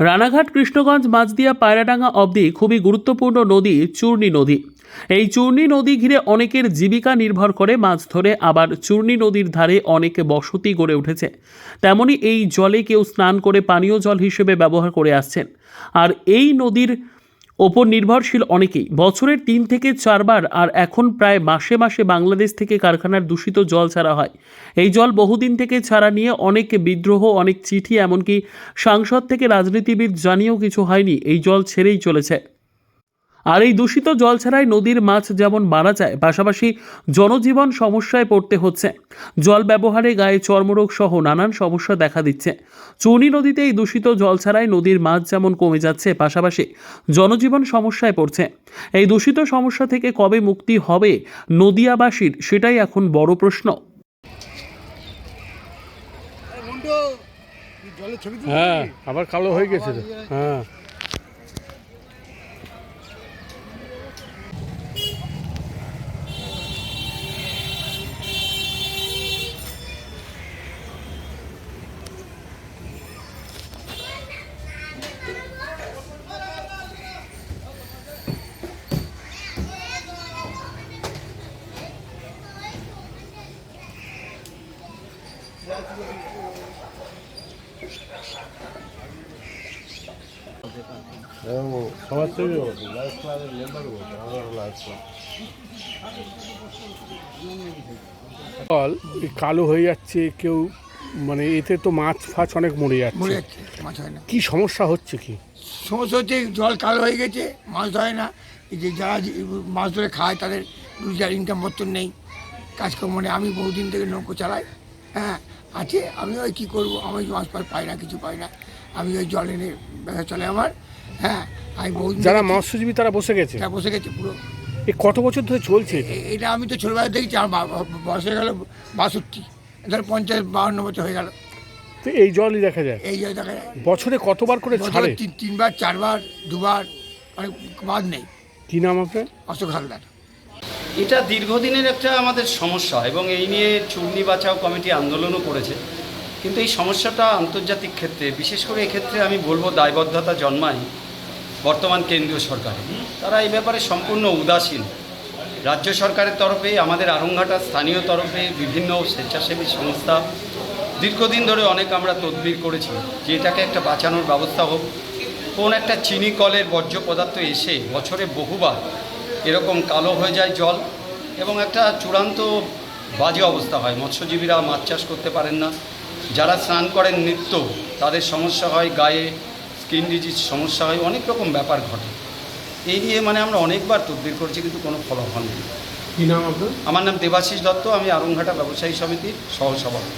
রানাঘাট, কৃষ্ণগঞ্জ, মাঝদিয়া, পায়রাডাঙ্গা অবধি খুবই গুরুত্বপূর্ণ নদী চূর্ণী নদী। এই চূর্ণী নদী ঘিরে অনেকের জীবিকা নির্ভর করে মাছ ধরে, আবার চূর্ণী নদীর ধারে অনেক বসতি গড়ে উঠেছে। তেমনি এই জলে কেউ স্নান করে পানীয় জল হিসেবে ব্যবহার করে আসছেন। আর এই নদীর ওপর নির্ভরশীল অনেকেই। বছরের তিন থেকে চারবার আর এখন প্রায় মাসে মাসে বাংলাদেশ থেকে কারখানার দূষিত জল ছাড়া হয়। এই জল বহুদিন থেকে ছাড়া নিয়ে অনেক বিদ্রোহ, অনেক চিঠি, এমনকি সাংসদ থেকে রাজনীতিবিদ জানিয়েও কিছু হয়নি। এই জল ছেড়েই চলেছে। আর এই দূষিত জল ছাড়াই নদীর মাছ যেমন মারা যায় পাশাপাশি জনজীবন সমস্যায় পড়তে হচ্ছে। জল ব্যবহারে গায়ে চর্মরোগ সহ নানান সমস্যা দেখা দিচ্ছে। চৌনি নদীতে এই দূষিত জল ছাড়াই নদীর মাছ যেমন কমে যাচ্ছে পাশাপাশি জনজীবন সমস্যায় পড়ছে। এই দূষিত সমস্যা থেকে কবে মুক্তি হবে নদিয়াবাসীর সেটাই এখন বড় প্রশ্ন। হ্যাঁ আবার কালো হয়ে গেছে হ্যাঁ। সবার ছবি লাইফ ক্লাবের মেম্বার লাইফ ক্লাব জল কালো হয়ে যাচ্ছে কেউ মানে এতে তো মাছ ফাছ অনেক মরে মরে যাচ্ছে যাচ্ছে মাছ হয় না। কি সমস্যা হচ্ছে কি? সমস্যা হচ্ছে জল কালো হয়ে গেছে মাছ ধরে না। এই যে যারা যে মাছ ধরে খায় তাদের রোজগার ইনকাম পত্র নেই। কাজকর্ম নেই। আমি বহুদিন থেকে নৌকো চালাই হ্যাঁ আছে আমি ওই কী করব? আমি মাছ পাই পাই না কিছু পাই না। আমি ওই জল এনে ব্যবসা চলে আমার। হ্যাঁ আমি বহুদিন যারা মৎস্যজীবী তারা বসে গেছে? তারা বসে গেছে পুরো। এ কত বছর ধরে চলছে এটা? এটা আমি তো ছোটবেলা দেখছি আমার বয়স হয়ে গেল বাষট্টি। ধর পঞ্চাশ বাহান্ন বছর হয়ে গেল। তো এই জলই দেখা যায়? এই জল দেখা যায়। বছরে কতবার করে ছাড়ে? তিন তিনবার চারবার দুবার অনেক বাদ নেই। কি নাম আপনার? অশোক হালদার। এটা দীর্ঘদিনের একটা আমাদের সমস্যা এবং এই নিয়ে চূর্ণি বাঁচাও কমিটি আন্দোলনও করেছে। কিন্তু এই সমস্যাটা আন্তর্জাতিক ক্ষেত্রে, বিশেষ করে এক্ষেত্রে আমি বলব দায়বদ্ধতা জন্মায় বর্তমান কেন্দ্রীয় সরকারের তারা এই ব্যাপারে সম্পূর্ণ উদাসীন। রাজ্য সরকারের তরফে, আমাদের আরংঘাটার স্থানীয় তরফে বিভিন্ন স্বেচ্ছাসেবী সংস্থা দীর্ঘদিন ধরে অনেক আমরা তদবির করেছি যে এটাকে একটা বাঁচানোর ব্যবস্থা হোক। কোন একটা চিনি কলের বর্জ্য পদার্থ এসে বছরে বহুবার এরকম কালো হয়ে যায় জল এবং একটা চূড়ান্ত বাজে অবস্থা হয়। মৎস্যজীবীরা মাছ চাষ করতে পারেন না। যারা স্নান করেন নিত্য তাদের সমস্যা হয় গায়ে স্কিন ডিজিজ সমস্যা হয় অনেক রকম ব্যাপার ঘটে। এই নিয়ে মানে আমরা অনেকবার তদবির করছি কিন্তু কোনো ফলাফল নেই। কি নাম আপনার? আমার নাম দেবাশিস দত্ত আমি আরংঘাটা ব্যবসায়ী সমিতির সহসভাপতি।